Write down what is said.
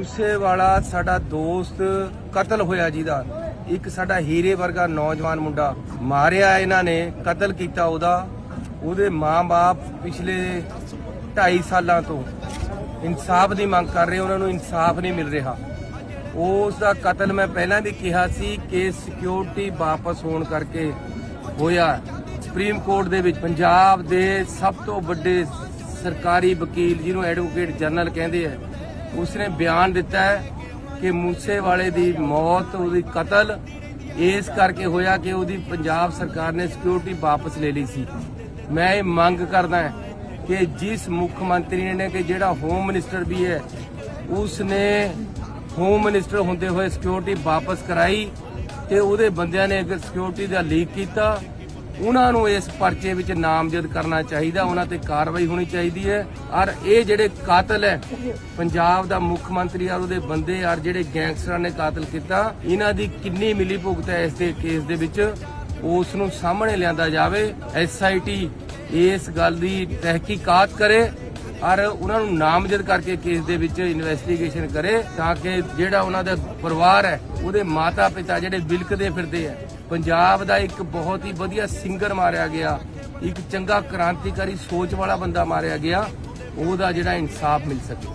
ਮੂਸੇ ਵਾਲਾ ਸਾਡਾ ਦੋਸਤ ਕਤਲ ਹੋਇਆ ਜਿਹਦਾ। ਇੱਕ ਸਾਡਾ ਹੀਰੇ ਵਰਗਾ ਨੌਜਵਾਨ ਮੁੰਡਾ ਮਾਰਿਆ ਇਹਨਾਂ ਨੇ, ਕਤਲ ਕੀਤਾ ਉਹਦਾ। ਉਹਦੇ ਮਾਂ-ਬਾਪ ਪਿਛਲੇ 2.5 ਸਾਲਾਂ ਤੋਂ ਇਨਸਾਫ ਦੀ ਮੰਗ ਕਰ ਰਹੇ, ਉਹਨਾਂ ਨੂੰ ਇਨਸਾਫ ਨਹੀਂ ਮਿਲ ਰਿਹਾ। ਉਸ ਦਾ ਕਤਲ ਮੈਂ ਪਹਿਲਾਂ ਵੀ ਕਿਹਾ ਸੀ ਕਿ ਸਿਕਿਉਰਿਟੀ ਵਾਪਸ ਹੋਣ ਕਰਕੇ ਹੋਇਆ। ਸੁਪਰੀਮ ਕੋਰਟ ਦੇ ਵਿੱਚ ਪੰਜਾਬ ਦੇ ਸਭ ਤੋਂ ਵੱਡੇ ਸਰਕਾਰੀ ਵਕੀਲ ਜਿਹਨੂੰ ਐਡਵੋਕੇਟ ਜਨਰਲ ਕਹਿੰਦੇ ਆ ਉਸਨੇ ਬਿਆਨ ਦਿੱਤਾ ਹੈ ਕਿ ਮੂਸੇ ਵਾਲੇ ਦੀ ਮੌਤ, ਉਹਦੀ ਕਤਲ ਇਸ ਕਰਕੇ ਹੋਇਆ ਕਿ ਉਹਦੀ ਪੰਜਾਬ ਸਰਕਾਰ ਨੇ ਸਿਕਿਉਰਿਟੀ ਵਾਪਸ ਲੈ ਲਈ ਸੀ। ਮੈਂ ਇਹ ਮੰਗ ਕਰਦਾ ਹਾਂ ਕਿ ਜਿਸ ਮੁੱਖ ਮੰਤਰੀ ਨੇ ਕਿ ਜਿਹੜਾ ਹੋਮ ਮਿਨਿਸਟਰ ਵੀ ਹੈ, ਉਸਨੇ ਹੋਮ ਮਿਨਿਸਟਰ ਹੁੰਦੇ ਹੋਏ ਸਿਕਿਉਰਿਟੀ ਵਾਪਸ ਕਰਾਈ ਤੇ ਉਹਦੇ ਬੰਦਿਆਂ ਨੇ ਅਗਰ ਸਿਕਿਉਰਿਟੀ ਦਾ ਲੀਕ ਕੀਤਾ ਉਹਨਾਂ ਨੂੰ ਇਸ ਪਰਚੇ ਵਿੱਚ ਨਾਮਜ਼ਦ ਕਰਨਾ ਚਾਹੀਦਾ, ਉਹਨਾਂ ਤੇ ਕਾਰਵਾਈ ਹੋਣੀ ਚਾਹੀਦੀ ਹੈ। ਔਰ ਇਹ ਜਿਹੜੇ ਕਾਤਲ ਹੈ, ਪੰਜਾਬ ਦਾ ਮੁੱਖ ਮੰਤਰੀ ਔਰ ਉਹਦੇ ਬੰਦੇ ਔਰ ਜਿਹੜੇ ਗੈਂਗਸਟਰਾਂ ਨੇ ਕਾਤਲ ਕੀਤਾ, ਇਹਨਾਂ ਦੀ ਕਿੰਨੀ ਮਿਲੀ ਭੁਗਤ ਹੈ ਇਸ ਦੇ ਕੇਸ ਦੇ ਵਿੱਚ, ਉਸ ਨੂੰ ਸਾਹਮਣੇ ਲਿਆਂਦਾ ਜਾਵੇ। ਐਸਆਈਟੀ ਇਸ ਗੱਲ ਦੀ ਤਹਿਕੀਕਾਤ ਕਰੇ ਔਰ ਉਹਨਾਂ ਨੂੰ ਨਾਮਜ਼ਦ ਕਰਕੇ ਕੇਸ ਦੇ ਵਿੱਚ ਇਨਵੈਸਟੀਗੇਸ਼ਨ ਕਰੇ ਤਾਂ ਕਿ ਜਿਹੜਾ ਉਹਨਾਂ ਦਾ ਪਰਿਵਾਰ ਹੈ, ਉਹਦੇ ਮਾਤਾ ਪਿਤਾ ਜਿਹੜੇ ਵਿਲਕਦੇ ਫਿਰਦੇ ਆ, ਪੰਜਾਬ ਦਾ ਇੱਕ ਬਹੁਤ ਹੀ ਵਧੀਆ ਸਿੰਗਰ ਮਾਰਿਆ ਗਿਆ, ਇੱਕ ਚੰਗਾ ਕ੍ਰਾਂਤੀਕਾਰੀ ਸੋਚ ਵਾਲਾ ਬੰਦਾ ਮਾਰਿਆ ਗਿਆ, ਉਹਦਾ ਜਿਹੜਾ ਇਨਸਾਫ ਮਿਲ ਸਕੇ।